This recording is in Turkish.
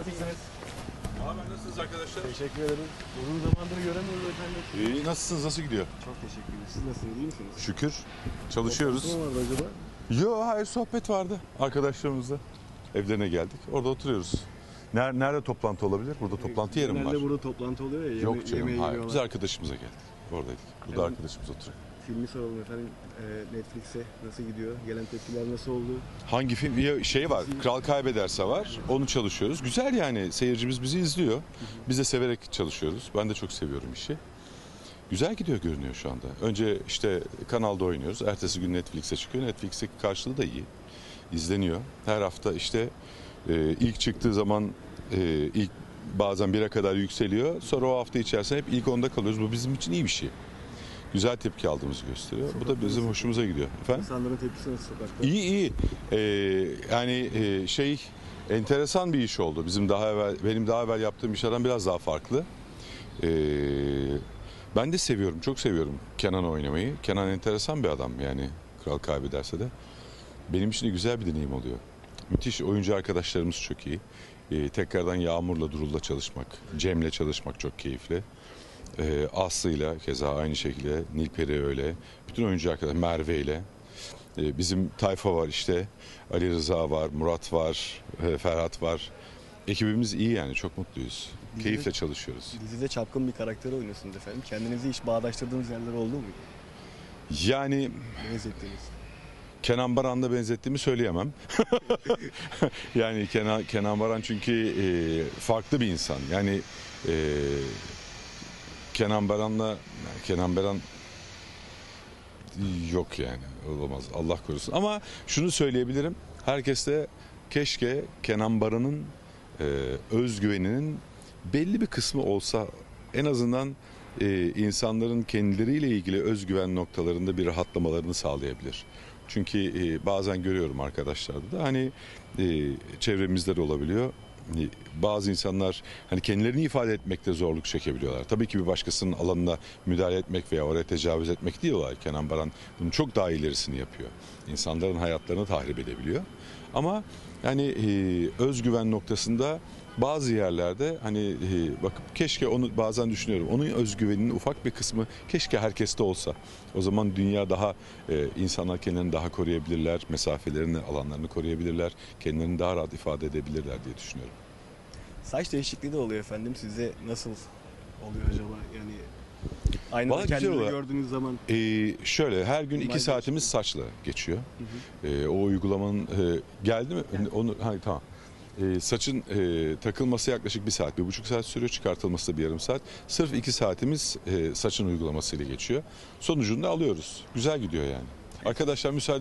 nasılsınız? Haber nasılsınız arkadaşlar? Teşekkür ederim. Uzun zamandır göremiyoruz efendim. İyi nasılsınız? Nasıl gidiyor? Çok teşekkür ederim. Siz nasılsınız? İyi misiniz? Şükür. Çalışıyoruz. Ne vardı acaba? Yo hayır sohbet vardı arkadaşlarımızla. Evlerine geldik. Orada oturuyoruz. Nerede, nerede toplantı olabilir? Burada toplantı yerim var. Genelde burada toplantı oluyor ya. Yeme, Yok canım yemeğe hayır. Biz arkadaşımıza geldik. Oradaydık. Burada arkadaşımız oturuyor. Filmi soralım efendim. Ee, Netflix'e nasıl gidiyor? Gelen tepkiler nasıl oldu? Hangi film? Ya Şey var. Kral Kaybederse var. Onu çalışıyoruz. Güzel yani. Seyircimiz bizi izliyor. Biz de severek çalışıyoruz. Ben de çok seviyorum işi. Güzel gidiyor görünüyor şu anda. Önce işte kanalda oynuyoruz. Ertesi gün Netflix'e çıkıyor. Netflix'teki karşılığı da iyi. İzleniyor. Her hafta işte e, ilk çıktığı zaman e, ilk bazen bire kadar yükseliyor. Sonra o hafta içerisinde hep ilk onda kalıyoruz. Bu bizim için iyi bir şey. Güzel tepki aldığımızı gösteriyor. Bu da bizim hoşumuza gidiyor. Efendim? İnsanların tepkisi nasıl sokakta? İyi iyi. Ee, yani e, şey enteresan bir iş oldu. Bizim daha evvel benim daha evvel yaptığım işlerden biraz daha farklı. Ee, ben de seviyorum, çok seviyorum Kenan oynamayı. Kenan enteresan bir adam yani kral kaybederse de. Benim için de güzel bir deneyim oluyor. Müthiş oyuncu arkadaşlarımız çok iyi. Ee, tekrardan Yağmur'la Durul'la çalışmak, Cem'le çalışmak çok keyifli. Ee, Aslı'yla keza aynı şekilde, Nilperi öyle. Bütün oyuncu arkadaşlar, Merve ile. Ee, Bizim tayfa var işte. Ali Rıza var, Murat var, e, Ferhat var. Ekibimiz iyi yani çok mutluyuz. Dizide- Keyifle çalışıyoruz. Dizide çapkın bir karakter oynuyorsunuz efendim. Kendinizi hiç bağdaştırdığınız yerler oldu mu? Yani Benzettiniz. Kenan Baran'da benzettiğimi söyleyemem. yani Kenan, Kenan Baran çünkü e, farklı bir insan. Yani e, Kenan Baran'la yani Kenan Baran yok yani olamaz Allah korusun. Ama şunu söyleyebilirim. Herkes keşke Kenan Baran'ın e, özgüveninin belli bir kısmı olsa en azından e, insanların kendileriyle ilgili özgüven noktalarında bir rahatlamalarını sağlayabilir. Çünkü e, bazen görüyorum arkadaşlarda da hani e, çevremizde de olabiliyor. Hani Bazı insanlar hani kendilerini ifade etmekte zorluk çekebiliyorlar. Tabii ki bir başkasının alanına müdahale etmek veya oraya tecavüz etmek değil olay. Kenan Baran bunun çok daha ilerisini yapıyor. İnsanların hayatlarını tahrip edebiliyor. Ama yani e, özgüven noktasında bazı yerlerde hani e, bakıp keşke onu bazen düşünüyorum. Onun özgüveninin ufak bir kısmı keşke herkeste olsa. O zaman dünya daha e, insanlar kendilerini daha koruyabilirler, mesafelerini, alanlarını koruyabilirler, kendilerini daha rahat ifade edebilirler diye düşünüyorum. Saç değişikliği de oluyor efendim. Size nasıl oluyor acaba? Yani aynı Vallahi güzel kendinizi oluyor. gördüğünüz zaman Ee, şöyle her gün iki saatimiz saçla geçiyor. Ee, o uygulamanın e, geldi mi? Onu ha, tamam. Ee, saçın e, takılması yaklaşık bir saat, bir buçuk saat sürüyor. Çıkartılması da bir yarım saat. Sırf iki saatimiz e, saçın uygulamasıyla geçiyor. Sonucunu da alıyoruz. Güzel gidiyor yani. Arkadaşlar müsaade